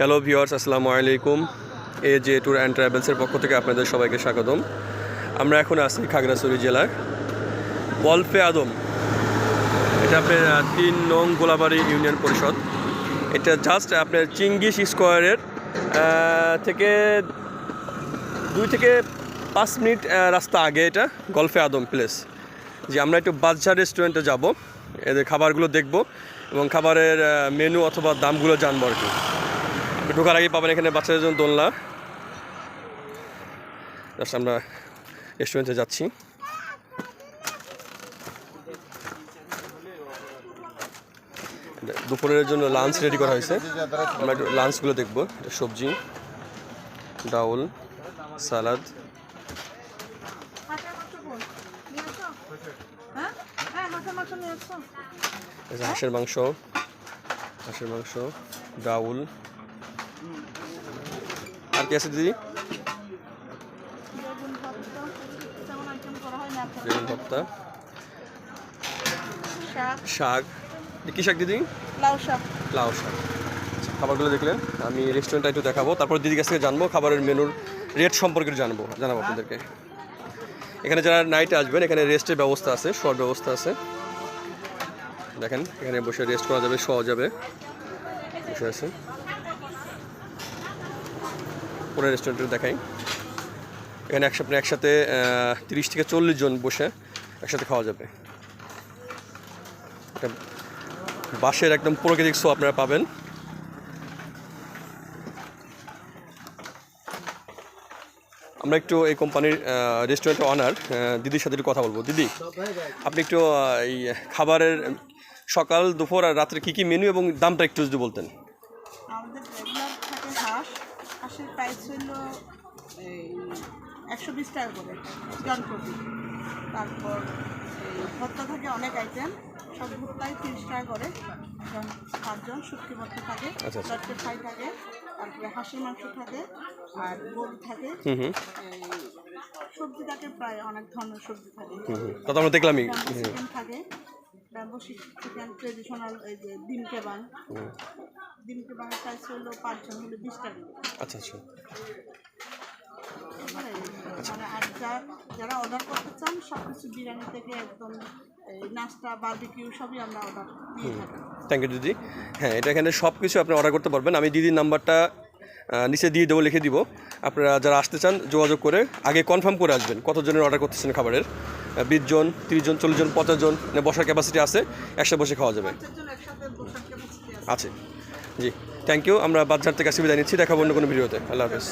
Hello viewers আসসালামু আলাইকুম। A J tour and ট্রাভেলসের পক্ষ থেকে আপনাদের সবাইকে স্বাগতম। আমরা এখন আছি খাগড়াছড়ি জেলার বলফে আদম। এটা আপনার তিন নং গোলাবাড়ি ইউনিয়ন পরিষদ। এটা জাস্ট আপনার চিঙ্গিস স্কোয়ারের থেকে দুই থেকে পাঁচ মিনিট রাস্তা আগে এটা গলফে আদম প্লেস যে আমরা একটু বাদশাহ রেস্টুরেন্টে যাব। এদের খাবারগুলো দেখব এবং খাবারের মেনু অথবা দামগুলো জানব আর কি। ঢোকার আগে পাবেন এখানে বাচ্চাদের জন্য দোলনা। জাস্ট আমরা রেস্টুরেন্টে যাচ্ছি। দুপুরের জন্য লাঞ্চ রেডি করা হয়েছে। আমরা একটু লাঞ্চগুলো দেখব। সবজি, ডাউল, সালাদ। হাঁসের মাংস হাঁসের মাংস, ডাউল। আর কি আছে দিদি? বেগুন ভর্তা, শাক, শাক। কি শাক দিদি? লাউ শাক। লাউ শাক। আচ্ছা, খাবারগুলো দেখলেন আমি রেস্টুরেন্টটা একটু দেখাবো। তারপর দিদির কাছ থেকে জানব খাবারের মেনুর রেট সম্পর্কে জানব জানাব আপনাদেরকে। এখানে যারা নাইটে আসবেন এখানে রেস্টের ব্যবস্থা আছে শোয়ার ব্যবস্থা আছে। দেখেন এখানে বসে রেস্ট করা যাবে শোয়া যাবে। বসে আছে পরে রেস্টুরেন্টে দেখাই। এখানে একসাথে একসাথে তিরিশ থেকে চল্লিশ জন বসে একসাথে খাওয়া যাবে। একটা একদম প্রাকৃতিক শো আপনারা পাবেন। আমরা একটু এই কোম্পানির রেস্টুরেন্টের অনার দিদির সাথে একটু কথা বলব। দিদি, আপনি একটু এই খাবারের সকাল, দুপুর আর রাত্রে কী কী মেনু এবং দামটা একটু যদি বলতেন। আমাদের থাকে হাঁস। হাঁসের price হইল এই একশো বিশ টাকা করে জন প্রতি তারপর ভর্তা থাকে অনেক আইটেম সব ভর্তাই তিরিশ টাকা করে জন পাঁচজন শুটকি ভর্তা থাকে আচ্ছা, আচ্ছা। লটকে ফ্রাই থাকে তারপরে হাঁসের মাংস থাকে আর গরু থাকে। সবজি থাকে প্রায় অনেক ধরনের সবজি থাকে। তা আমরা দেখলামই থাকে ব্যাম্বো চিকেন ট্রেডিশনাল এই যে ডিম কেবাং কেবাংয়ের প্রাইস হলো পাঁচজন হলো বিশ টাকা। আচ্ছা আচ্ছা। মানে আর যা- যারা অর্ডার করতে চান সব কিছু বিরিয়ানি থেকে একদম নাস্তা বার্বিকিউ সবই আমরা অর্ডার দিয়ে থাকি। থ্যাংক ইউ দিদি। হ্যাঁ এটা এখানে সব কিছু আপনি অর্ডার করতে পারবেন। আমি দিদির নাম্বারটা নিচে দিয়ে দেবো লিখে দিব। আপনারা যারা আসতে চান যোগাযোগ করে আগে কনফার্ম করে আসবেন কতজনের অর্ডার করতেছেন খাবারের। বিশ জন তিরিশ জন চল্লিশ জন পঞ্চাশ জন মানে বসার ক্যাপাসিটি আছে একসাথে বসে খাওয়া যাবে। আছে। জি থ্যাংক ইউ আমরা বাজার থেকে সুবিধা নিচ্ছি দেখাবো অন্য কোনো ভিডিওতে। আল্লাহ হাফেজ।